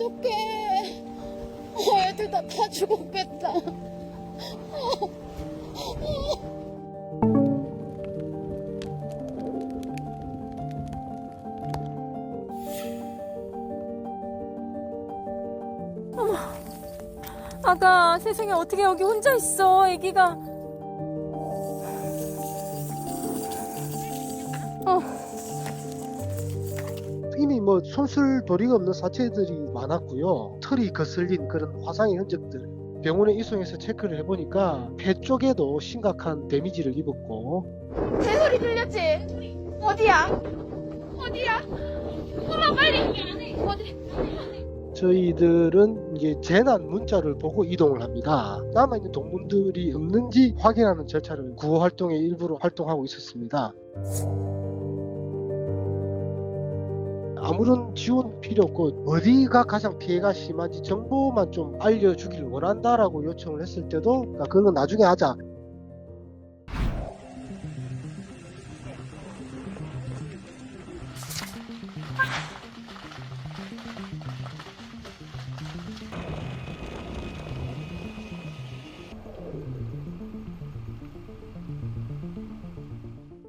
어떡해. 어, 애들 다, 다 죽었겠다. 아가 세상에 어떻게 여기 혼자 있어 아기가 뭐 손쓸 도리가 없는 사체들이 많았고요. 털이 거슬린 그런 화상의 흔적들. 병원에 이송해서 체크를 해보니까 폐 쪽에도 심각한 데미지를 입었고 제 소리 들렸지? 어디야? 어디야? 엄마 빨리! 어디? 저희들은 이제 재난 문자를 보고 이동을 합니다. 남아있는 동물들이 없는지 확인하는 절차를 구호 활동의 일부로 활동하고 있었습니다. 아무런 지원 필요 없고 어디가 가장 피해가 심한지 정보만 좀 알려주기를 원한다라고 요청을 했을 때도 아, 그건 나중에 하자.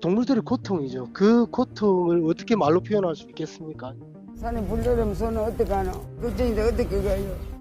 동물들의 고통이죠. 그 고통을 어떻게 말로 표현할 수 있겠습니까? 산에 불 내리면 손은 어떻게 하노? 걱정인데 어떻게 가요?